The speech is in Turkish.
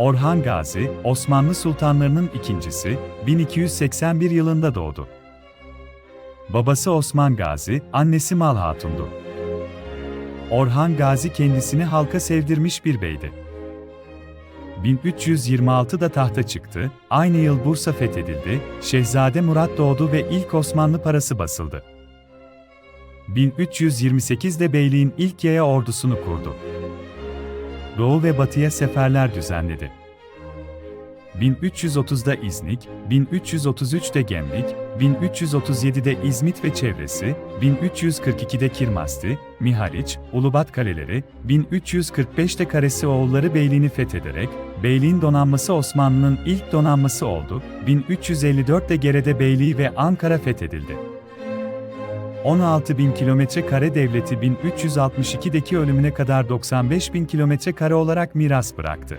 Orhan Gazi, Osmanlı sultanlarının ikincisi, 1281 yılında doğdu. Babası Osman Gazi, annesi Mal Hatun'du. Orhan Gazi kendisini halka sevdirmiş bir beydi. 1326'da tahta çıktı, aynı yıl Bursa fethedildi, Şehzade Murat doğdu ve ilk Osmanlı parası basıldı. 1328'de beyliğin ilk yaya ordusunu kurdu. Doğu ve batıya seferler düzenledi. 1330'da İznik, 1333'te Gemlik, 1337'de İzmit ve çevresi, 1342'de Kirmasti, Mihaliç, Ulubat kaleleri, 1345'te Karesi oğulları beyliğini fethederek, beyliğin donanması Osmanlı'nın ilk donanması oldu, 1354'te Gerede Beyliği ve Ankara fethedildi. 16 bin kilometre kare devleti 1362'deki ölümüne kadar 95 bin kilometre kare olarak miras bıraktı.